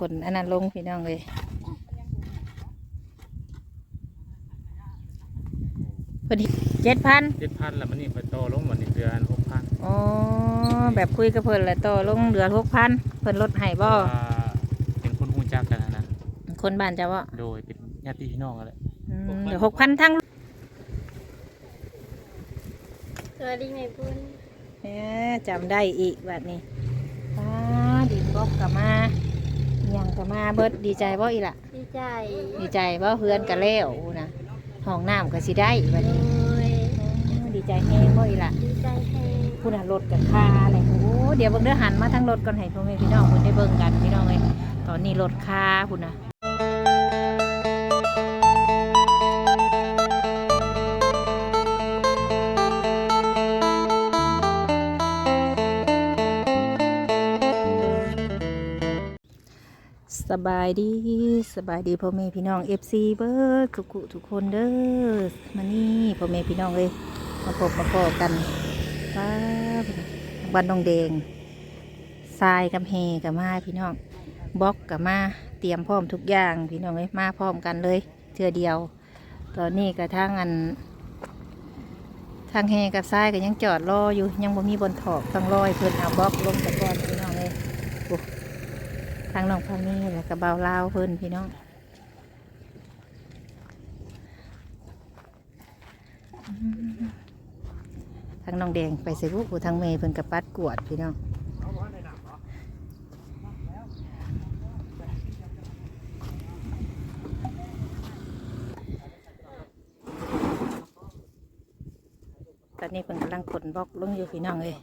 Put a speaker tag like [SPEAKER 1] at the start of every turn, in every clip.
[SPEAKER 1] ขนอันนั้นลงพี่น้องเลยพอดีเจ็ดพัน
[SPEAKER 2] เจ็ดพันแล้วมันนี่ไปโตลงวันนี้เดือนหกพัน
[SPEAKER 1] อ๋อแบบคุยกับเพิ่นแล้วต่อลงเดือนหกพันเพิ่นลดให้บ่
[SPEAKER 2] เป็นคนหูจักกันนะนะ
[SPEAKER 1] คนบ้านจะบ่
[SPEAKER 2] โดยเป็นญาติพี่น้องกันแหละ
[SPEAKER 1] อืมเดี๋ยวหกพันทั้ง
[SPEAKER 3] สวัสดีแม่ปุ้น
[SPEAKER 1] เอ๊ะจำได้อีกแบบนี้ป้าดินบอกกลับมา อิหยังกลับมาเบิดดีใจบ่อีล่ะ
[SPEAKER 3] ดีใจ
[SPEAKER 1] ดีใจบ่เพื่อนกันแล้วนะห้องน้ำก็สิได้แบบ
[SPEAKER 3] โด
[SPEAKER 1] นี้
[SPEAKER 3] ย
[SPEAKER 1] อ๋อดีใจแฮงบ่อีล่ะ
[SPEAKER 3] ดีใจแฮง
[SPEAKER 1] พูดน่ะรถกับคาอะไรโอ้โหเดี๋ยวเบิ่งเด้อหันมาทางรถก่อนให้พ่อแม่พี่น้องเพิ่นได้เบิ่งกันพี่น้องเอ้ยตอนนี้รถคาพุ่นน่ะ สบายดีสบายดีพ่อแม่พี่น้อง FC เบิร์ดุกคุทุกคนเด้อมานี่พ่อแม่พี่น้องเอ้ยมาพบมาพอกันป้าบ้านดงแดงทรายกับเฮกับมาพี่น้องบล็อกกับมาเตรียมพร้อมทุกอย่างพี่น้องเอ้ยมาพร้อมกันเลยเทือเดียว ตอนนี้กระทั่งอัน ทางเฮกับทรายก็ยังจอดรออยู่ยังบ่มีบนถอกต้องรอยเพิ่อนเอาบล็อกลงตะกอนพี่น้องเลยโอ้ ทางน้องพามีแล้วก็เบาลาวเพิ่นพี่น้องทางน้องแดงไปใส่บุกทางเมย์เพิ่นกับปัดกวดพี่น้องตอนนี้เพิ่นกำลังขนบล็อกลงอยู่พี่น้องเลย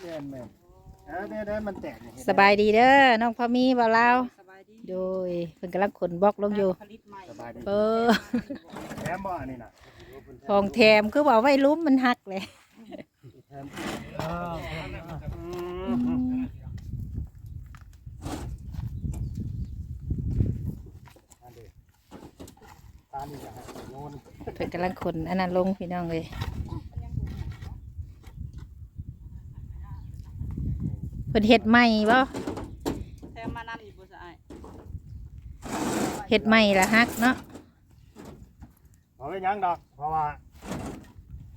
[SPEAKER 4] แม่นแม่นเออเนี่ยได้มันแตกเนี่ยเห็นไหม
[SPEAKER 1] สบายดีเด้อน้องพามีเบาลาวโดยเพิ่นกำลังขนบล็อกลงอยู่
[SPEAKER 4] สบายดี
[SPEAKER 1] เออ
[SPEAKER 4] แถมบ่อันนี้น่ะ
[SPEAKER 1] ของแถมคือว่าไว้ลุ้มมันหักเลย
[SPEAKER 4] อืมอันเดียวตานี่จะให้โยน
[SPEAKER 1] เพิ่นกำลังขนอันนั้นลงพี่น้องเลยเพิ่นเฮ็ดใหม่บ่
[SPEAKER 5] แถมมานั่นอยู่บ่สะอาย
[SPEAKER 1] เฮ็ดใหม่ละฮักเนาะ
[SPEAKER 4] เอาไว้ยังดอก เพราะว่า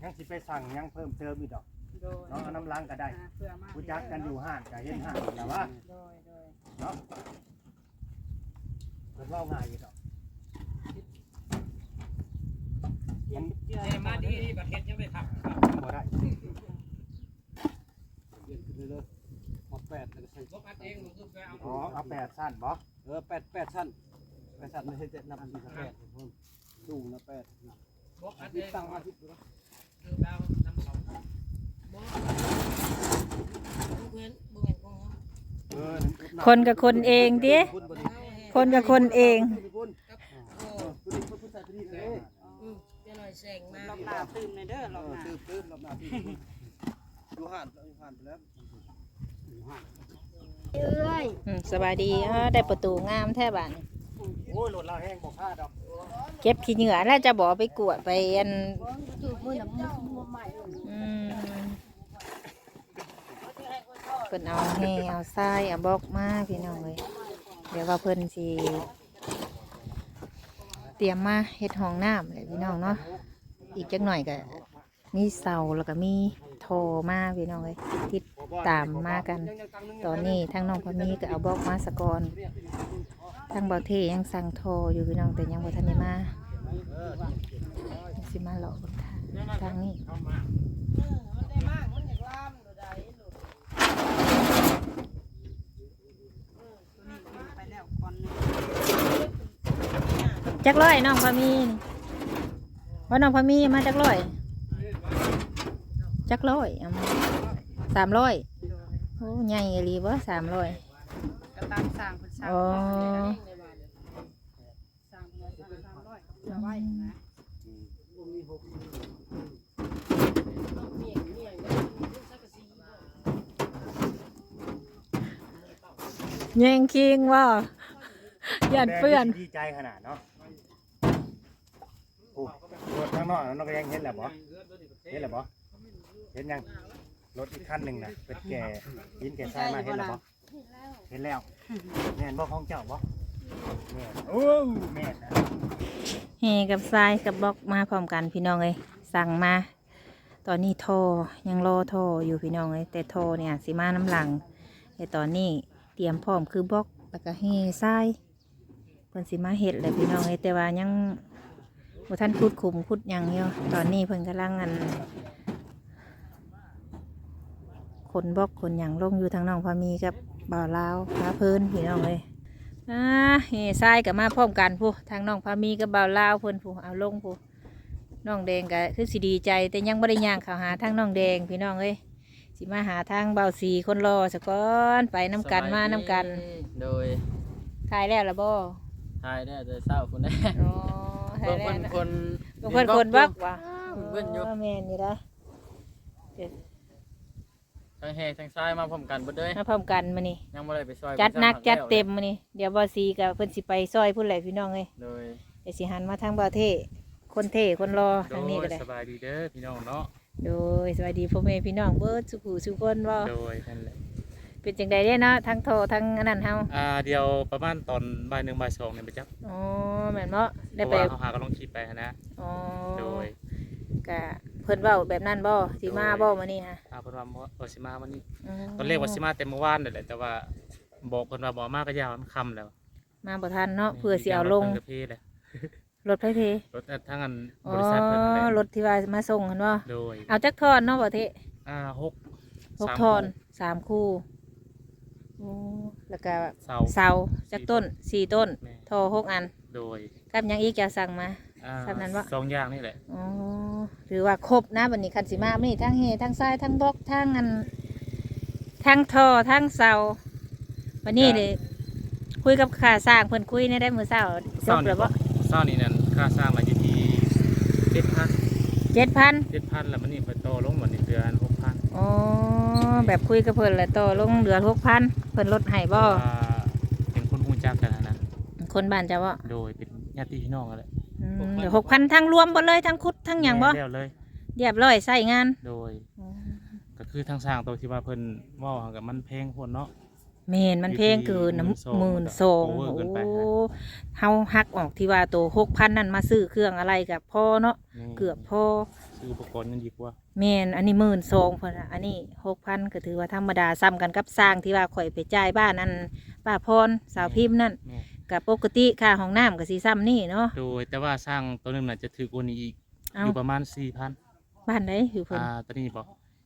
[SPEAKER 4] ยังสิไปสั่งยังเพิ่มเติมอีกดอก
[SPEAKER 5] โดย
[SPEAKER 4] เนาะเอาน้ำล้างก็ได้
[SPEAKER 5] อ่าเพื่อมา
[SPEAKER 4] รู้จักกันอยู่ห้างก็เห็นห้างแต่ว่า
[SPEAKER 5] โดยโดย
[SPEAKER 4] เนาะเพิ่นเว้าง่ายอยู่ดอก
[SPEAKER 5] เยี่ยมเยี่ยม
[SPEAKER 2] มาดีประเทศยังไม่ทำ
[SPEAKER 4] บ่ได้
[SPEAKER 6] แปดแล้วก็ใส่
[SPEAKER 2] ลบอัดเองมันก็เอา
[SPEAKER 4] อ๋อเอาแปดสั้นบ่
[SPEAKER 6] เออแปดแปดชั้นแปดชั้นไม่ใช่เจ็ดนับอันที่แปดเพิ่มสูงนะแปด
[SPEAKER 2] ลบอัดเอ
[SPEAKER 6] ที่
[SPEAKER 2] ง
[SPEAKER 6] ตั้งมาที่ตัว
[SPEAKER 2] คือแปลว่าน้ำเขา
[SPEAKER 4] เออ
[SPEAKER 1] คนกับคนเองติ
[SPEAKER 6] คุณบน
[SPEAKER 1] คนกับคนเอง
[SPEAKER 6] คุณคุณคุณคุณใส่ที่นี่เลย
[SPEAKER 5] รอบ หน้าตื่นในเด้อรอบหน้า
[SPEAKER 6] ตื้อตื้อรอบหน้าที่ดูห่านดูห่านไปแล้ว
[SPEAKER 3] เอ้ย
[SPEAKER 1] อืมสบายดีอ้าได้ประตูงามแท้บ้าน
[SPEAKER 4] โอ้ยรถเราแห้งบ่ค่าดอก
[SPEAKER 1] เก็บขี้เหงื่อแล้วจะบอกไปกวดไปอัน
[SPEAKER 3] จูบมือน้ำมือใหม่
[SPEAKER 1] อืมเพิ่นเอาแห่เอาทรายเอาบล็อกมาพี่น้องเลยเดี๋ยวว่าเพิ่นสิเตรียมมาเฮ็ดห้องน้ำเลยพี่น้องเนาะ อีกจักหน่อยก็มีเสาแล้วก็มีโทรมาพี่น้องเลยติดตามมากัน ตอนนี้ทั้งน้องพามีก็เอาบล็อกมาสะกอนทั้งเบาเทยังสั่งโทรอยู่พี่น้องแต่ยังบ่ทันได้มาสิมาหลอกทางทางนี้จักร้อยน้องพามีนี่ ว่าน้องพามีมาจักร้อย จักร้อยเอามาสามร้อย
[SPEAKER 5] โดย
[SPEAKER 1] โอ้ใหญ่อีหลีบ่สามร้อย
[SPEAKER 5] ก็ตามสร้างเพิ่นสร้าง
[SPEAKER 1] อ๋อ
[SPEAKER 5] สร้างเพิ่นสร้างสามร้อยเพื่อไว้นะ
[SPEAKER 1] แย่งคิงว่าหยัดเพื่อน
[SPEAKER 4] ดีใจขนาดเนาะโอ้ รถข้างนอกน้องก็ยังเห็นแหล้วบ่เห็นแหล้วบ่เห็นยัง รถอีกคันหนึ่งน่ะเป็นแก่ยินแก่ทรายมาเห็นแล้วบ่เห็นแล้วแม่นบ่ของเจ้าบ่แม่นโอ้แม่นนะ
[SPEAKER 1] เฮกับทรายกับบล็อกมาพร้อมกันพี่น้องเลยสั่งมา ตอนนี้โทอยังรอโทออยู่พี่น้องเลยแต่โทอเนี่ยสีมาน้ำหลังแต่ตอนนี้เตรียมพร้อมคือบล็อกแล้วก็เฮทรายเพิ่นสิมาเห็ดเลยพี่น้องเลยแต่ว่ายัง บ่ท่านคุดขุมคุดหยังอยู่ตอนนี้เพิ่นกำลังอันขนบล็อกขนหยังลงอยู่ทางน้องพามีกับบ่าวลาวพาเพิ่นพี่น้องเลยอ่าเฮทรายกับมาพร้อมกันผู้ทางน้องพามีกับบ่าวลาวเพิ่นผู้เอาลงผู้น้องแดงก็คือสิดีใจ แต่ยังบ่ได้ย่างเข้าหาทางน้องแดงพี่น้องเอ้ยสิมาหาทางเบาสีคนรอสะก่อนไปน้กันมาน้กัน
[SPEAKER 7] โดย
[SPEAKER 1] ถ่ายแล้วละบ่
[SPEAKER 7] ทายได้แต่เศร้าคนได้
[SPEAKER 1] อ๋อถ่า
[SPEAKER 7] บายง
[SPEAKER 1] แล้ว
[SPEAKER 7] คน
[SPEAKER 1] นะ
[SPEAKER 7] คน
[SPEAKER 1] บางคนคนบักว่ะ
[SPEAKER 7] เบิ่นอยู่
[SPEAKER 1] อ๋อแม่นนี่ละ
[SPEAKER 7] ทั้งแห่ทั้งซ้ายมาพร้อมกันเบิดเลย
[SPEAKER 1] มาพร้อมกันมานี่
[SPEAKER 7] ยังบ่ได้ไปซอย
[SPEAKER 1] จัดหนัก
[SPEAKER 7] พิ่
[SPEAKER 1] จัด
[SPEAKER 7] แล้ว
[SPEAKER 1] เต็มมานี่เดี๋ยวเบาสีกับเพิ่นสิไปซอยพุ่นแหละพี่น้องเอ้ย
[SPEAKER 7] โดย
[SPEAKER 1] เดี๋ยวสิหันมาทางเบาเท่คนเท่คนรอ
[SPEAKER 7] โด
[SPEAKER 1] ทางนี้
[SPEAKER 7] ย
[SPEAKER 1] ก็ได้
[SPEAKER 7] สบายดีเด้อพี่น้องเนาะ
[SPEAKER 1] โดยสวัสดีพ่อแม่พี่น้องเบิร์ดสุขุสุขคนบ่
[SPEAKER 7] โดยนั่นแหละ
[SPEAKER 1] เป็นจังใดเด้เนาะทั้งโทรทั้งอันนั้นเฮา
[SPEAKER 7] อ่าเดี๋ยวประมาณตอนบ่ายหนึ่งบ่ายสองเนี่ยไปจับ
[SPEAKER 1] อ๋อแม่นบ่
[SPEAKER 7] เพ
[SPEAKER 1] ได้
[SPEAKER 7] ราะ
[SPEAKER 1] ไป
[SPEAKER 7] ว่าเขาหาก็ลงคลิปไปหั้นนะ
[SPEAKER 1] อ๋อ
[SPEAKER 7] โดย
[SPEAKER 1] กะเพิ่นเว้าแบบนั้นบ่สิมาบ่มื้อนี้ฮะ
[SPEAKER 7] อาเพิ่นว่าบ่สิมาวันนี้
[SPEAKER 1] ม
[SPEAKER 7] ตอนแรกว่าสิมาแต่เมื่อวานนั่นแหละแต่ว่าบอกเพิ่นว่าบ่มาก็ยาวมันค่ำแล้ว
[SPEAKER 1] มาบ่ทันเนาะเพื่อสิเอาลง
[SPEAKER 7] รถพิ่นก็เพเลย
[SPEAKER 1] รถไผเท
[SPEAKER 7] รถทั้งอัน
[SPEAKER 1] อ๋
[SPEAKER 7] บริษัทเพิ่นนั่นแหละ
[SPEAKER 1] อรถที่ว่ามาส่งหั่นบ่
[SPEAKER 7] โดย
[SPEAKER 1] เอาจักทอนเนาะบ่เท
[SPEAKER 7] อ่าหก
[SPEAKER 1] หก
[SPEAKER 7] สาม
[SPEAKER 1] ทอน
[SPEAKER 7] คู่
[SPEAKER 1] สามคู่ โอ้แล้วก็
[SPEAKER 7] เสา
[SPEAKER 1] เสาจักต้นสี่ต้น
[SPEAKER 7] แม่
[SPEAKER 1] ทอหกอัน
[SPEAKER 7] โดย
[SPEAKER 1] กับหยังอีกจะสั่งมา
[SPEAKER 7] อ่า
[SPEAKER 1] สำนั้นวะ
[SPEAKER 7] สองอย่างนี่แหละ
[SPEAKER 1] อ๋อหรือว่าครบนะบันนี้คันสิมาบัดนี่ทั้งเฮทั้งทรายทั้งบล็อกทั้งอันทั้งทอทั้งเสาวันนี้เลยคุยกับข้าสร้างเพิ่นคุยในได้มือเสาจบแล้วบ่
[SPEAKER 7] เศร้านี่นั่นค่าสร้างมาอยู่ที่เจ็ดพัน
[SPEAKER 1] เจ็ดพัน
[SPEAKER 7] เจ็ดพันแล้วมันนี่ไปโตลงวันนี้เดือนหกพัน
[SPEAKER 1] อ๋อ แบบคุยกับเพิ่นแล้วต่อลงเหลือหกพันเพิ่นลดให้บ่
[SPEAKER 7] เป็นคนหูจักกันนะ
[SPEAKER 1] คนบ้านจะบ่
[SPEAKER 7] โดยเป็นญาติพี่น้องกันแหละ
[SPEAKER 1] อืมเหลือหกพันทั้งรวมหมดเลยทั้งคุดทั้งหยังบ่
[SPEAKER 7] แล้วเลย
[SPEAKER 1] เรียบร้อยใส่งาน
[SPEAKER 7] โดยก็คือทางสร้างตัวที่ว่าเพิ่นเว่ากับมันแพงคนเนาะ
[SPEAKER 1] เมนมันเพลงเกินน้ำหมื่นสอง
[SPEAKER 7] โอ้เฮา
[SPEAKER 1] หักออกที่ว่าตัวหกพันนั่นมาซื้อเครื่องอะไรกับพ่อเนาะเกือบพ่อ
[SPEAKER 7] ซื้ออุปกรณ์ยังดีกว่า
[SPEAKER 1] แมนอันนี้หมื่นสองพอนะอันนี้หกพันก็ถือว่าธรรมดาซ้ำกันกับสร้างที่ว่าข่อยไปจ่ายบ้านอันป้าพรสาวพิมพ์นั่น
[SPEAKER 7] แม่
[SPEAKER 1] กับปกติค่าห้องน้ำกับสีซ้ำนี่เนาะ
[SPEAKER 7] โดยแต่ว่าสร้างตัวหนึงน่ะจะถือกว่านี้อีก
[SPEAKER 1] เอา
[SPEAKER 7] อยู่ประมาณสี่พัน
[SPEAKER 1] บ้านไหนอยู่เพิ่น
[SPEAKER 7] อ่าตอนนี้บอก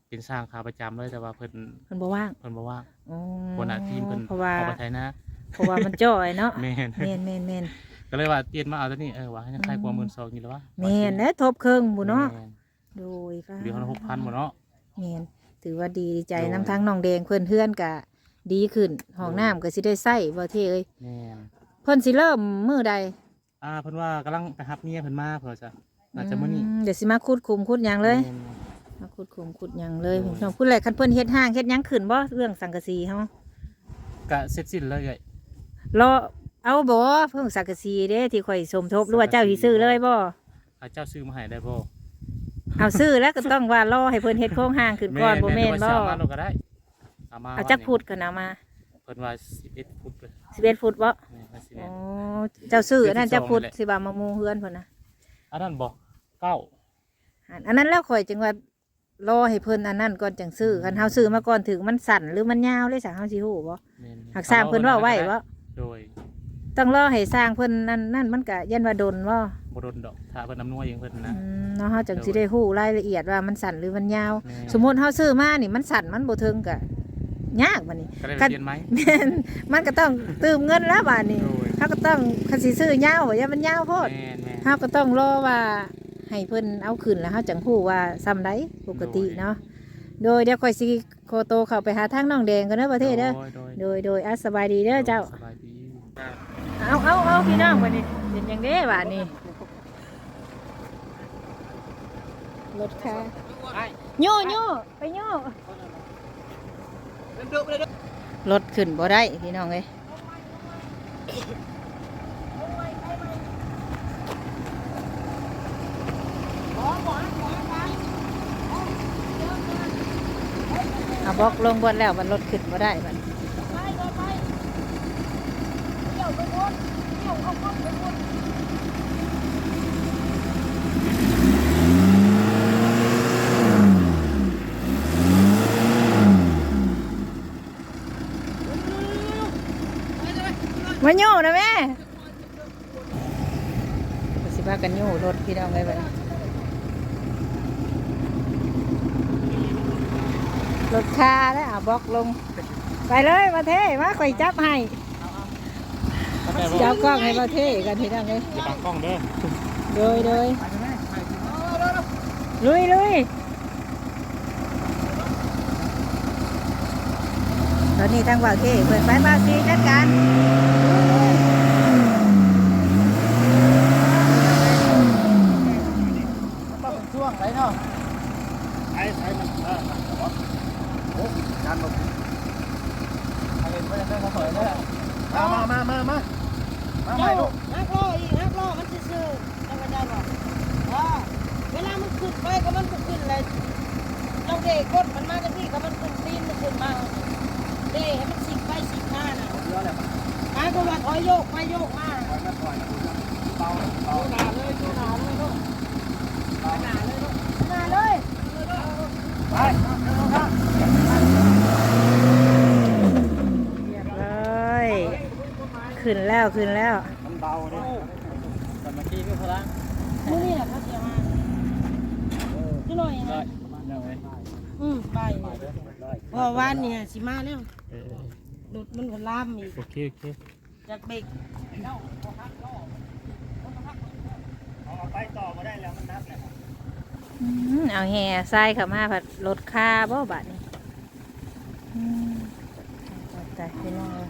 [SPEAKER 7] เป็นสร้างขาประจำเลยแต่ว่าเพิ่น
[SPEAKER 1] เพิ่นบ่ว่าง
[SPEAKER 7] เพิ่นบ่ว่าง
[SPEAKER 1] อ๋อ
[SPEAKER 7] คนหน้าทีมเพิ่น
[SPEAKER 1] เพราะว่า
[SPEAKER 7] ออกไปไทยนะ
[SPEAKER 1] เพราะว่ามันจ่อยเนาะ
[SPEAKER 7] แม่น
[SPEAKER 1] แมนแมนแมน
[SPEAKER 7] ก็เลยว่าเปลี่ยนมาเอาตัวนี้เออว่าให้ยังใครกว่าหมื่นสองอยู่แล้ววะ
[SPEAKER 1] แมนและทบเครื่องบุเนาะ
[SPEAKER 7] แม่น
[SPEAKER 1] โดยฟ้า
[SPEAKER 7] เดี๋ยวเขาหกพันหมดเนาะ
[SPEAKER 1] แม่นถือว่าดีใจ
[SPEAKER 7] โดย
[SPEAKER 1] น้ำทั้งน้องแดงเพื่อนเพื่อนๆกะดีขึ้นห้องน้ำก็สิได้ใส่บ่เท่เอ้ย
[SPEAKER 7] แม่น
[SPEAKER 1] เพิ่นสิเริ่มมื้อใด
[SPEAKER 7] อ่าเพิ่นว่ากำลังไปรับเมียเพิ่นมาเพิ่นจ้ะน่าจะมื้อนี้
[SPEAKER 1] อืมเดี๋ยวสิมาขุดคุมขุดหยังเลย
[SPEAKER 7] แม่น
[SPEAKER 1] มาขุดคุมขุดหยังเลย
[SPEAKER 7] โดย
[SPEAKER 1] พี่น้องพูดอะไรคันเพิ่นเฮ็ดห้างเฮ็ดหยังขึ้นบ่เรื่องสังกะสีเฮากะ
[SPEAKER 7] เสร็จสิ้นเลยเอ้ย
[SPEAKER 1] รอเอาบ่เพิ่งสังกะสีเด้ที่ข่อยสมทบหรือว่าเจ้าสิซื้อเลยบ่
[SPEAKER 7] อาเจ้าซื้อมาให้ได้บ่
[SPEAKER 1] เอาซื้อแล้วก็ต้องว่ารอให้เพิ่นเฮ็ดโครงห้างขึ้นก่อนบ่แม่น
[SPEAKER 7] ห
[SPEAKER 1] บ่
[SPEAKER 7] รือว่าสิเอามาเราก็ได้เอามา
[SPEAKER 1] เอาจักพุดกันเอามา
[SPEAKER 7] เพิ่นว่า11พุดเลย
[SPEAKER 1] 11ฟุตบ่
[SPEAKER 7] แม่นว่า
[SPEAKER 1] อ๋อ
[SPEAKER 7] 11
[SPEAKER 1] เจ้าซื้ออันนั้น
[SPEAKER 7] เดือนที่
[SPEAKER 1] จักพุด
[SPEAKER 7] สองนี่แหละ
[SPEAKER 1] สิบ่ามามุงเฮือนเพิ่นน่ะ
[SPEAKER 7] อันนั้นบ่เก้า
[SPEAKER 1] อันอันนั้นแล้วข่อยจึงว่ารอให้เพิ่นอันนั้นก่อนจังซื้อคันเฮาซื้อมาก่อนถึงมันสั่นหรือมันยาวเลยสังเฮาสิฮู้บ่
[SPEAKER 7] แม่น
[SPEAKER 1] หากสร้างเพิ่นเว่าไว้บ่
[SPEAKER 7] โดย
[SPEAKER 1] ต้องรอให้สร้างเพิ่นนั่นนั่นมันก็ยันว่าดนบ่
[SPEAKER 7] บ่โดนดอกถ้าเพิ่นอำนวยเองเพิ่นนะ
[SPEAKER 1] อืมเนาะเฮาจังสิได้ฮู้รายละเอียดว่ามันสั่นหรือมันยาว
[SPEAKER 7] แม่น
[SPEAKER 1] สมมุติเฮาซื้อมานี่มันสั่นมันบ่ถึงก็ยากบัดนี้
[SPEAKER 7] ก็ได้
[SPEAKER 1] คัน
[SPEAKER 7] เปลี่ยนไหม
[SPEAKER 1] แม่นมันก็ต้องตืมเงินแล้วบัดนี้
[SPEAKER 7] โดย
[SPEAKER 1] เฮาก็ต้องคันสิซื้อยาวบ่อย่ามันยาวโพด
[SPEAKER 7] แม่นแม่น
[SPEAKER 1] เฮาก็ต้องรอว่าให้เพิ่นเอาขึ้นแล้วเฮาจังฮู้ว่าซ้ำใดปกติเนาะโดยเดี๋ยวค่อยสิโคโตเข้าไปหาทางน้องแดงกันเด้อประเทศเด้อ
[SPEAKER 7] โดย
[SPEAKER 1] โดยโดยอะสบายดีเด้อเจ้า
[SPEAKER 7] สบายดี
[SPEAKER 1] พี่น้องวันนี้เป็นยังไงบ้านนี้รถค่ะโย่โย่ไปโย่รถขึ้นบ่ได้พี่น้องเอ้ยเอาบล็อกลงบนแล้วมันรถขึ้นมาได้บัด มาโย่นะแม่ก็สิพากันโย่รถพี่น้องไว้บัดนี้รถคาแล้วเอาบล็อกลง ไปเลยมาเท่มาข่อยจับให้
[SPEAKER 7] เข้าใจบ่
[SPEAKER 1] จับกล้องให้มาเท่กันพี่น้องเลย
[SPEAKER 7] อย่าบังกล้องเด้อ
[SPEAKER 1] โดยโดยลุยลุยตอนนี้ทางบ่าวเท่เปิดไฟบ่าวซีจัดการ
[SPEAKER 6] ต้องเป็นช่วงไรเนาะ
[SPEAKER 4] ใช้ใช้มันเออโอ้การลง
[SPEAKER 6] เอาเป็นเพื่อนเพื่อนเขาถอยได้
[SPEAKER 4] มามามามามา มาใหม่ลูก
[SPEAKER 5] นักล่ออีกนักล่อมันซื่อๆจังหวะใดบอกว่าเวลามันขึ้นไปก็มันก็ขึ้นเลยเราเด็กกดมันมาจากพี่ก็มันขึ้นตีนมันขึ้นมาเด้ให้มันสิกไปสิกมาน่ะ
[SPEAKER 6] เยอะเลยปะ
[SPEAKER 5] หายก็ว่าถอยโยกไปโยกมา
[SPEAKER 6] ถอยมาถอยเบาเบา
[SPEAKER 5] หนาเลยดูหนาเลยลูก
[SPEAKER 6] เบา
[SPEAKER 5] หนาเลยลูกหนาเลย
[SPEAKER 4] ไป
[SPEAKER 1] เรียบร้อย ขึ้นแล้วขึ้นแล้ว
[SPEAKER 6] มันเบาดิแต่เมื่อกี้ก็พลัง
[SPEAKER 5] มือนี้น่ะเขาเสียวมาพี่หน่อยนะอืมไปเพราะวันเนี่ยสิมาแล้ว
[SPEAKER 7] เออ
[SPEAKER 5] รถมันก็ล่ามอีก
[SPEAKER 7] โอเคโอเค
[SPEAKER 5] จากเบรก
[SPEAKER 4] เอาไปต่อมาได้แล้วมันนับแหละ
[SPEAKER 1] อืมเอาแห่ทรายข้ามาผัดรถค่าบ่บาดนี้อืมตายพี่น้องเอ้ย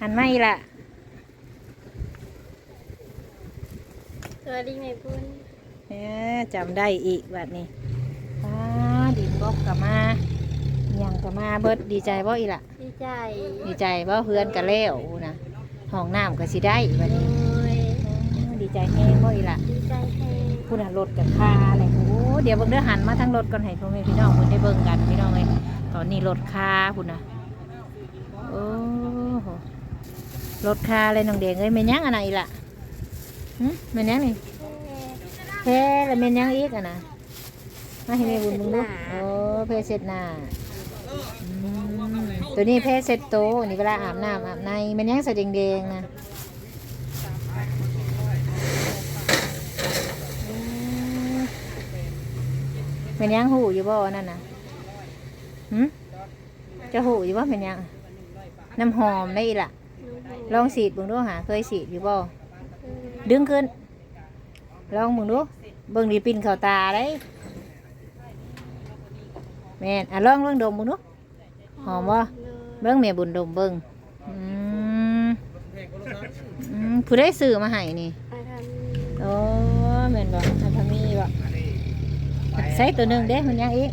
[SPEAKER 1] หันมาอีกละ
[SPEAKER 3] สวัสดีแม่ปุ้น
[SPEAKER 1] เอ๊ะจำได้อีกแบบนี้ป้าดินบอกกลับมาอิหยังกลับมาเบิดดีใจบ่อีละ
[SPEAKER 3] ดีใจ
[SPEAKER 1] ดีใจบ่เพื่อนกันแล้วนะห้องน้ำก็สิได้แบบ
[SPEAKER 3] โด
[SPEAKER 1] นี้
[SPEAKER 3] ย
[SPEAKER 1] อ๋อดีใจแฮงบ่อีละ
[SPEAKER 3] ดีใจแฮง
[SPEAKER 1] คุณน่ะรถกับคาอะไรโอ้เดี๋ยวเบิ่งเด้อหันมาทางรถก่อนให้พ่อแม่พี่น้องเพิ่นได้เบิ่งกันพี่น้องเอ้ยตอนนี้รถคาพุ่นน่ะโอ้โห รถคาเลยน้องเดงเอ้ยแม่นยังอันไหนอีละหึแม่นยังนี่แพ้แล้วแม่นยังอีกอะนะมาให้แม่บุญมึงดูโอ้แพ้เสร็จหน้าอืมตัวนี้แพ้เสร็จโตวนี่เวลาอาบน้ำอาบในแม่นยังใส่แดงๆนะอืมแม่นยังหูอยู่บ่นั่นน่ะหืมจะหูอยู่บ่แม่นยังน้ำหอมได้อีกล่ะ ลองสีดเบิ่งดูหาเคยสีดอยู่บ่ดึงขึ้น ลองมึงดูเบิ่งดีปินเข้าตาได้แม่นอะลองลองดมมึงดูหอมบ่เบิ่งแม่บุญดมเบิ่งอืมอืมผู้ได้ซื้อมาให้นี่
[SPEAKER 3] อาท
[SPEAKER 1] โอ้แม่นบ่อันทามีบ่ใส่ตัวหนึงเด้มันยังอีก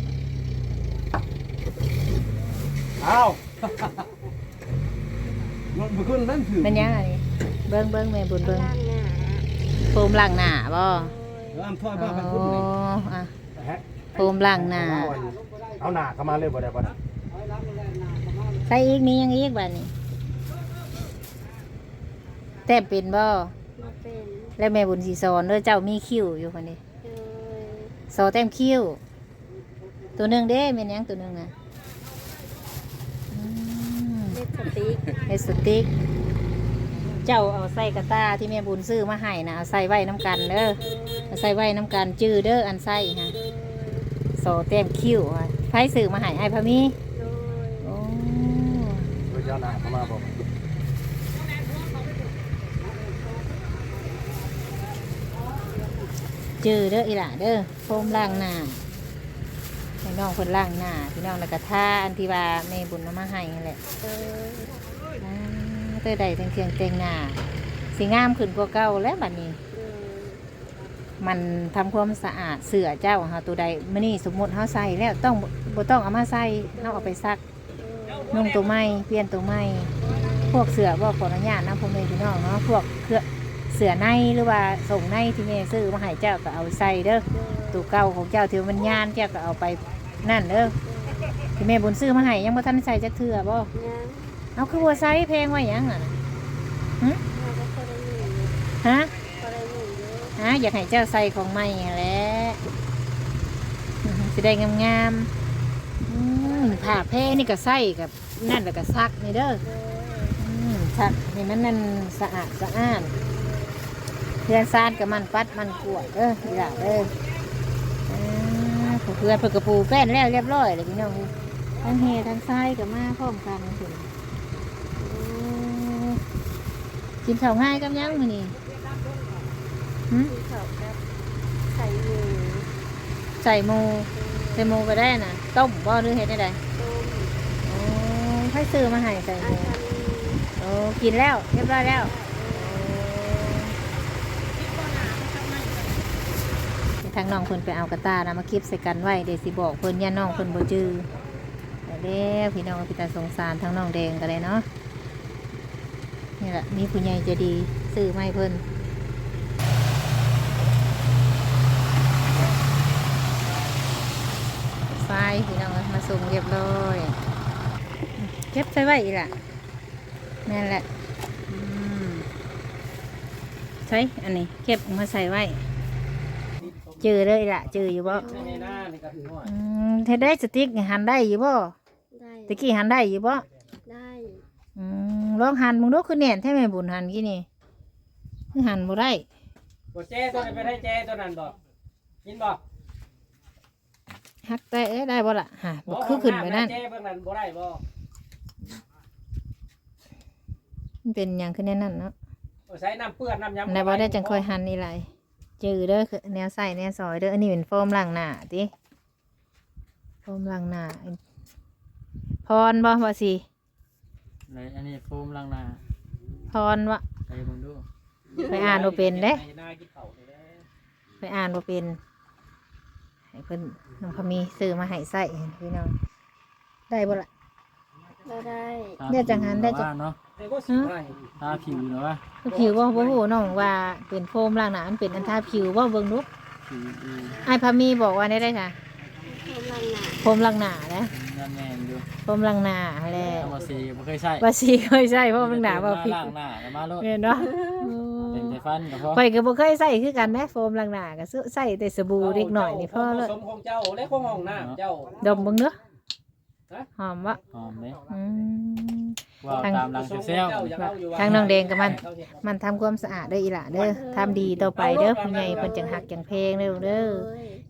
[SPEAKER 6] เอารถ มันขึ้นนั่นถือ
[SPEAKER 1] มันยังอันนี้เบิ่งเบิ่งแม่บุญำเบิ่ง
[SPEAKER 3] ล่างหน้า
[SPEAKER 1] โฟมล้างหน้าบ่
[SPEAKER 6] เดี๋ยวอ้ำถอย
[SPEAKER 1] อ๋
[SPEAKER 6] บ้าไปพุ่นเลย
[SPEAKER 1] ออะ
[SPEAKER 4] ฮะ
[SPEAKER 1] โฟมล้างหน้า
[SPEAKER 4] เอาหน้าเข้ามาเลยบ่ได้บ่ได้
[SPEAKER 1] ใส่อีกมียังอีกบัดนี้แต้มเป็นบ่
[SPEAKER 3] มาเป็น
[SPEAKER 1] แล้วแม่บุญสีสอนเด้อเจ้ามีคิ้วอยู่คนนี้
[SPEAKER 3] โดย
[SPEAKER 1] สอแต้มคิ้วตัวหนึ่งเด้แม่นยังตัวหนึ่งนะอืม
[SPEAKER 3] เล็บส ติ๊ก
[SPEAKER 1] เอสติกเจ้าเอาใส่กระตาที่แม่บุญซื้อมาให้นะเอาใส่ไว้น้ำกันเด้อเอาใส่ไว้น้ำกันจื้อเด้ออันใส่ฮะสอแต้มคิ้วอะไผซื้อมาให้ไอ้พะมี
[SPEAKER 3] โดย
[SPEAKER 1] โอ้
[SPEAKER 4] เดี๋ยวจะเอาหน้าเข้ามาบ่
[SPEAKER 1] จื้อเด้ออีหล่ะเด้อโฟมล้างหน้า ให้น้องคนล้างหน้าพี่น้องแล้วก็ทาอันที่ว่าแม่บุญเอามาให้นั่นแหละ
[SPEAKER 3] โดย
[SPEAKER 1] อ่าเตยใดทั้งเครื่องแต่งหน้าสีงามขึ้นกว่าเก่าแล้วบัดนี้
[SPEAKER 3] โดย
[SPEAKER 1] มันทำความสะอาดเสื้อเจ้าเฮาตัวใดมื้อนี้สมมุติเฮาใส่แล้วต้องบ่บ่ต้องเอามาใส่เฮาเอาไปซักนุ่งตัวใหม่เปลี่ยนตัวใหม่พวกเสื้อบ่ขออนุญาตนะพ่อแม่พี่น้องเนาะพวกเครื่องเสื้อในหรือว่าส่งในที่แม่ซื้อมาให้เจ้าก็เอาใส่เด้อ
[SPEAKER 3] โดย
[SPEAKER 1] ตัวเก่าของเจ้าที่มันยานเจ้าก็เอาไป นั่นเด้อที่แม่บุญซื้อมาให้ยังบ่ทันใส่จักเทื่อบ่
[SPEAKER 3] ยัง
[SPEAKER 1] เอาคือบ่ใส่แพงไว้หยังอะนะ
[SPEAKER 3] เราก็พอได้หนึ่งอยู่
[SPEAKER 1] ฮะ
[SPEAKER 3] พอได้หนึ่งอยู่
[SPEAKER 1] ฮะอยากให้เจ้าใส่ของใหม่หั้นแหละอื้อหือสิได้งามๆอืมผ้าแพรนี่ก็ใส่กับนั่นแล้วก็ซักนี่เด้อ
[SPEAKER 3] โดย
[SPEAKER 1] อืมซักให้มันนั่นสะอาดสะอ้านเพื่อนซานกับมันปัดมันกวดเด้อดีละเด้ออ่า เพื่อนเพื่อนกระปูแป้นแล้วเรียบร้อยเลยพี่น้องทั้งเฮทั้งทรายกับมาพร้อมกันถึงโอ้กินข้าวง่ายกับยังมื้อนี้หึ
[SPEAKER 3] ที่เขาแบบใส่หมู
[SPEAKER 1] ใส่หมูใส่หมูก็ได้นะต้มบ่หรือเฮ็ดได้ได
[SPEAKER 3] ต้ม
[SPEAKER 1] โอ้ให้ซื้อมาให้ใส่ห
[SPEAKER 3] อา
[SPEAKER 1] มู
[SPEAKER 3] หาร
[SPEAKER 1] โอ้กินแล้ว เรียบร้อยแล้วางน้องเพิ่นไปเอากระตานะมาคลิปใส่กันไว้เดี๋ยวสิบอกเพิ่นย่าน้องเพิ่นบ่จื้อแต่เด้วพี่น้องพี่ตาสงสารทั้งน้องแดงกันเลยเนาะนี่แหละมีผู้ใหญ่จะดีซื้อมาให้เพิ่นไฟพี่น้องมาส่งเรียบร้อยเก็บใส่ไว้อีกล่ะนั่นแหละใช่อันนี้เก็บมาใส่ไว้ จอเลยล่ะเจออยู่บ่
[SPEAKER 2] ในหน้านี่ก็ถือว่า
[SPEAKER 1] อืมเธอได้สติ๊กหันได้อยู่บ่
[SPEAKER 3] ได้
[SPEAKER 1] ตะกี้หันได้อยู่บ่
[SPEAKER 3] ได้
[SPEAKER 1] อืมลองหันมึงดูคือแน่นแท้แม่บุญหันกี่นี่คือหันบ่ได้
[SPEAKER 2] ตัวเจ้ตัวนี้ไปได้เจ้ตัวนั้นบ่กินบ่
[SPEAKER 1] ฮักได้เอ้ยได้บ่ล่ะฮะบ่คือขึ้นไปนั่น
[SPEAKER 2] เจ้เบื้องนั้นบ่ได้บ่
[SPEAKER 1] มันเป็นหยังคือแน่นั่นเนาะ
[SPEAKER 2] ใช้น้ำเปื้อนน้ำยำ
[SPEAKER 1] ได้บ่ได้จังค่อยหันนี่ไรเจอเด้อคือแนวใส่แนวซอยเด้ออันนี้เป็นโฟมล้างหน้าติโฟมล้างหน้าพรบ่บ่สิ
[SPEAKER 6] เลยอันนี้โฟมล้างหน้า
[SPEAKER 1] พรวะ
[SPEAKER 6] ไปเบิ่งดู
[SPEAKER 1] ไปอ่านบ่เป็นเด้
[SPEAKER 2] ในหน้ากินข้าวนี่แหละ
[SPEAKER 1] ไปอ่านบ่เป็นให้เพิ่นน้องพะมีซื้อมาให้ใส่พี่น้องได้บ่ล่ะ
[SPEAKER 3] เราได้
[SPEAKER 1] เดี๋ยวจังหันได้จัง
[SPEAKER 6] ว่าเนาะ
[SPEAKER 2] เดี๋ยวก็สิให้
[SPEAKER 6] ทาผิวเนาะว่า
[SPEAKER 1] ผิวบ่บ่ฮู้น้องว่าเป็นโฟมล้างหน้ามันเป็นอันทาผิวบ่เบิ่งดู
[SPEAKER 6] ผิวอือ
[SPEAKER 1] อ้ายพะมีบอกว่าได้ได้ค่ะ
[SPEAKER 3] ทำลังหนา
[SPEAKER 1] โฟมล้างหน้านะ
[SPEAKER 6] ยันแม่นอยู่
[SPEAKER 1] โฟมล้างหน้าแหละ
[SPEAKER 6] เอามาสีบ่เคยใช้
[SPEAKER 1] บ่สิเคยใช้โฟมล้างหน้าบ่ผิด
[SPEAKER 6] ล้างหน้าแล้วมาโลด
[SPEAKER 1] แม่นเนาะ
[SPEAKER 6] เป็นไฟฟันก็พอ
[SPEAKER 1] ข่อยก็บ่เคยใส่คือกันนะโฟมล้างหน้าก็ซื้อใส่แต่สบู่เล็กหน่อยนี่พอเลย
[SPEAKER 2] ผสมของเจ้าและของห้องน้ำเจ้า
[SPEAKER 1] ดมเบิ่งเด้อ
[SPEAKER 2] ฮะ
[SPEAKER 1] หอมวะ
[SPEAKER 6] หอมเด้
[SPEAKER 1] อืม
[SPEAKER 6] ว่า
[SPEAKER 1] ทาง
[SPEAKER 6] ตามหลังเซลล์
[SPEAKER 1] ทางน้องแดงกับมัน มันทำความสะอาดเด้ออีหล่ะเด้อทำดีต่อไปเด้อผู้ใหญ่เพิ่นจังหักจังเพลงเด้อเด้อ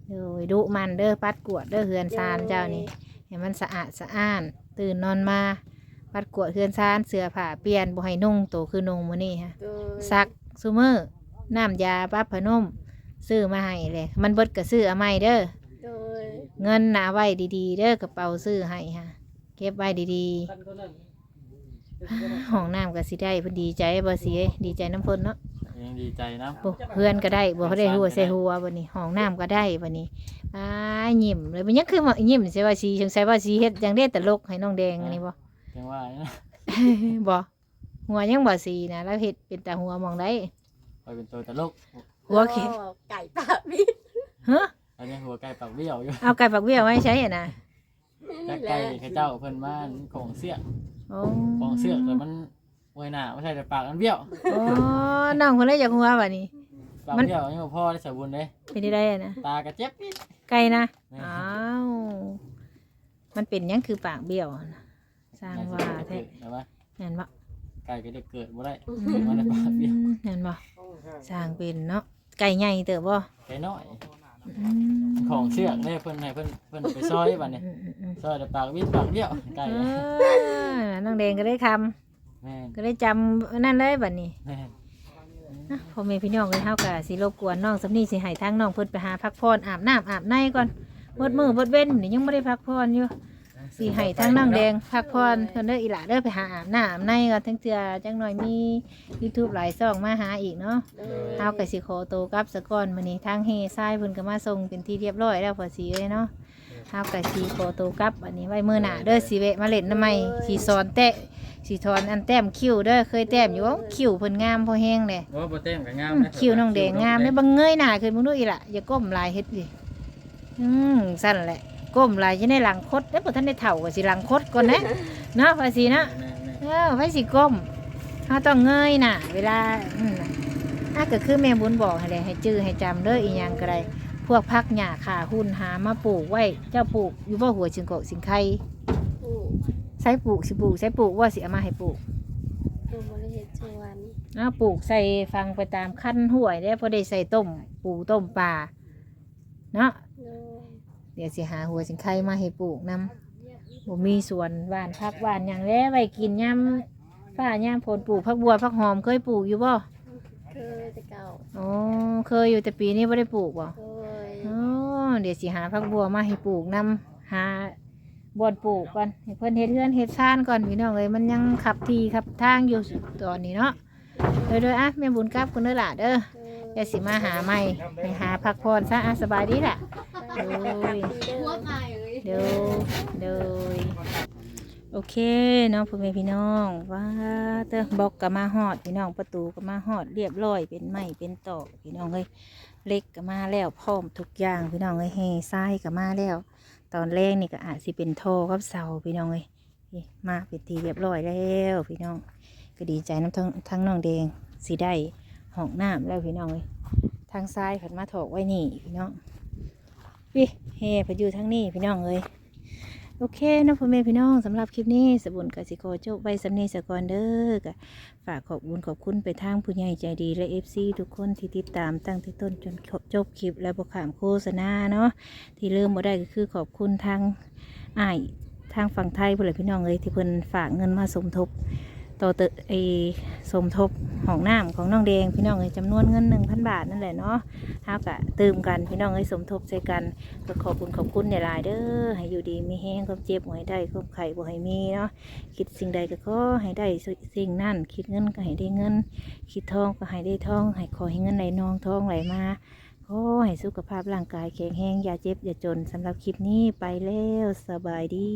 [SPEAKER 3] โดย
[SPEAKER 1] โดยดุมันเด้อปัดกวดเด้อเฮือนซานเจ้านี่ให้มันสะอาดสะอ้าน ตื่นนอนมาปัดกวดเฮือนซานเสื้อผ้าเปลี่ยนบ่ให้นุ่งโตคือนุ่งมื้อนี้ฮะ
[SPEAKER 3] โดย
[SPEAKER 1] ซักซุมื้อน้ำยาปรับผ้านุ่มซื้อมาให้เลย มันเบิดก็ซื้อเอาใหม่เด้อ
[SPEAKER 3] โดย
[SPEAKER 1] เงินหนาไว้ดีๆ เด้อกระเป๋าซื้อให้ฮะเก็บไว้ดีๆ ห้องน้ำก็สิได้เพิ่นดีใจบ่สิเอ้ยดีใจน้ำเพิ่นเนาะ
[SPEAKER 6] ยังดีใจนะ
[SPEAKER 1] โอ้เพื่อนก็ได้บ่ได้หัวใส่หัวบัดนี้ห้องน้ำก็ได้บัดนี้อ้ายยิ้มเลยมันยังคือว่ายิ้มใช่ว่าสีสงสัยว่าสีเฮ็ดจังได้ตลกให้น้องแดงอันนี้บ่
[SPEAKER 6] จังว่านะ
[SPEAKER 1] บ่หัวยังบ่สีนะแล้วเฮ็ดเป็นแต่หัวหมองได้
[SPEAKER 6] ไปเป็นตัวตลก
[SPEAKER 1] หัวเข็ม
[SPEAKER 3] แล้วก็ไก่ปากบิด
[SPEAKER 1] ฮะ
[SPEAKER 6] อันนี้หัวไก่ปากเบี้ยวอยู่
[SPEAKER 1] เอาไก่ปักเบี้ยวไว้ใช้อะนะ
[SPEAKER 6] แต่ไก่เขาเจ้าเพิ่นมาของเสี้ย
[SPEAKER 1] โอ้
[SPEAKER 6] ของเสี้ยแต่มันไว้หน้าไม่ใช่แต่ปากมันเบี้ยว
[SPEAKER 1] โอ้น้องเพิ่นเลยอยากหัวบัดนี้
[SPEAKER 6] ปาก
[SPEAKER 1] มัน
[SPEAKER 6] เบี้ยวยังบ่พอได้สมบูรณ์เลย
[SPEAKER 1] เป็นได้อะนะ
[SPEAKER 6] ตากระเจ็บนิด
[SPEAKER 1] ไก่นะ
[SPEAKER 6] แม่
[SPEAKER 1] อ้าวมันเป็นหยังคือปากเบี้ยวนะสร้างว่าแท้
[SPEAKER 6] แต่ว่า
[SPEAKER 1] เห็นบ่
[SPEAKER 6] ไก่ก็จะเกิดบ่ได้มันได้ปากเบี้ยว
[SPEAKER 1] เห็นบ่สร้างเป็นเนาะไก่ใหญ่เติบบ่
[SPEAKER 6] ไก่น้อย
[SPEAKER 1] อืม
[SPEAKER 6] ของเสือกเนี่ยเพิ่นให้เพิ่นเพิ่นไปซอยบัดนี้
[SPEAKER 1] อืมอืมอืม
[SPEAKER 6] ซอยแต่ปากวิดปากเบี้ยวไก่
[SPEAKER 1] เออน้องแดงก็ได้คำ
[SPEAKER 6] แม่น
[SPEAKER 1] ก็ได้จำนั่นเลยบัดนี้
[SPEAKER 6] แม่น
[SPEAKER 1] อะพ่อแม่พี่น้องเลยเฮาก็สิรบกวนน้องสำนีสิให้ทางน้องเพิ่นไปหาพักผ่อนอาบน้ำอาบในก่อนหมดมือหมดเว้นนี่ยังบ่ได้พักผ่อนอยู่ สิให้ทางน้องแดงพักผ่อนเพิ่นเด้ออีหล่าเด้อไปหาอาบน้ำอาบในก่อนทั้งเทื่อจังหน่อยมี YouTube หลายช่องมาหาอีกเนาะ
[SPEAKER 3] โดย
[SPEAKER 1] เฮาก็สิขอตัวกลับสะก่อนมื้อนี้ทางเฮซ้ายเพิ่นก็มาส่งเป็นที่เรียบร้อยแล้วพอสิเอ้ยเนาะเฮาก็สิขอตัวกลับอันนี้ไว้มื้อหน้าเด้อสิแวะมาเล่นน้ำใหม่สิสอนเตะสีทอนอันแต้มคิ้วเด้อเคยแต้มอยู่ว่าคิ้วเพิ่นงามพอแห้งเลย
[SPEAKER 7] ว่าบ่แต้มก็งาม
[SPEAKER 1] อืมคิ้วน้องแดงงามเลยบังเงยหน้าขึ้นมึงดูอีละอย่าก้มลายเฮ็ดดิอืมสั่นแหละ ก้มลายจะได้หลังคดแล้วพอท่านได้เถ่าก็สิหลังคดก่อนนะเนาะภาษีนะ
[SPEAKER 7] แม่น
[SPEAKER 1] เออไว้สิก้มถ้าต้องเงยหน่ะ เวลาอืมน่ะอะก็คือแม่บุญบอกให้เลยให้จื้อให้จำเด้ออีหยังก็ได้พวกพักหญ้าขาหุ่นหามาปลูกไว้เจ้าปลูกอยู่บ่หัวชิงโกะสิงไข่
[SPEAKER 3] ปลูก
[SPEAKER 1] ใส่ปลูกสิปลูกใส่ปลูกว่าสิเอามาให้ปลูก
[SPEAKER 3] ปลูกบริเวณสวน
[SPEAKER 1] เอาปลูกใส่ฟังไปตามขั้นห้วยได้พอได้ใส่ต้มปูต้มปลาเนาะ
[SPEAKER 3] โดย
[SPEAKER 1] เดี๋ยวสิหาหัวสิงไข่มาให้ปลูกนำบ่มีสวนหวานพักหวานอย่างแล้วไว้กินย่ำฝ้าย่ำผลปลูกพักบัวพักหอมเคยปลูกอยู่บ่
[SPEAKER 3] เคยแต่เก่า
[SPEAKER 1] อ๋อเคยอยู่แต่ปีนี้ไม่ได้ปลูกบ่
[SPEAKER 3] เคย
[SPEAKER 1] อ๋อเดี๋ยวสิหาพักบัวมาให้ปลูกนำหาบอนปลูกก่อนให้เพิ่นเฮ็ดเฮือนเฮ็ดซ่านก่อนพี่น้องเอ้ยมันยังขับทีขับทางอยู่ตอนนี้เนาะเด้อเด้ออะแม่บุญกลับคุณเด้อล่ะเด้อ
[SPEAKER 3] เคย
[SPEAKER 1] เดี๋ยวสิมาหาใหม่ไปหาพักผ่อนซะอะสบายดีล่ะ โดย
[SPEAKER 3] หัวตายเลย
[SPEAKER 1] เดี๋ยวเดี๋ยวโอเคเน้องพ่อแม่พี่น้องว่าเตอบอกกับมาหอดพี่น้องประตูก็มาหอดเรียบร้อยเป็นไม้เป็นตอกพี่น้องเอ้ยเล็กก็มาแล้วพร้อมทุกอย่างพี่น้องเอ้ยเฮทรายก็มาแล้ว ตอนแรกนี่ก็อาจสิเป็นโทอกับเสาพี่น้องเอ้ยนี่มาเป็นทีเรียบร้อยแล้วพี่น้อง ก็ดีใจน้ำทั้งทั้งน้องแดงสีได้ห้องน้ำแล้วพี่น้องเอ้ยทางซ้ายผันมาถอกไว้นี่พี่น้อง วิเฮไปอยู่ทั้งนี้พี่น้องเลยโอเคนะพ่อแม่พี่น้องสำหรับคลิปนี้สบุนกสิโกโจกใบสำนีสกอนเด้อกะฝากขอบคุญขอบคุณไปทางผู้ใหญ่ใจดีและเอฟซีทุกคนที่ติดตามตั้งแต่ต้นจนจบคลิปและบขามโฆษณาเนาะที่เริ่มมาได้ก็คือขอบคุณทางอ้ายทางฝั่งไทยเพื่อนพี่น้องเลยที่เพิ่นฝากเงินมาสมทบ ต่อเตอไอสมทบห้องน้ำของน้องแดงพี่น้องเลยจำนวนเงินหนึ่งพันบาทนั่นแหละเนาะเฮากะเติมกันพี่น้องให้สมทบใจกันก็ขอบคุณขอบคุณในหลายเด้อให้อยู่ดีมีแห้งความเจ็บบ่ให้ได้ความไข่บ่ให้มีเนาะคิดสิ่งใดก็ขอให้ได้สิ่งนั้นคิดเงินก็ให้ได้เงิน คิดทองก็ให้ได้ทอง ให้ขอให้เงินไหลนองทองไหลมาขอให้สุขภาพร่างกายแข็งแรงอย่าเจ็บอย่าจนสำหรับคลิปนี้ไปแล้วสบายดี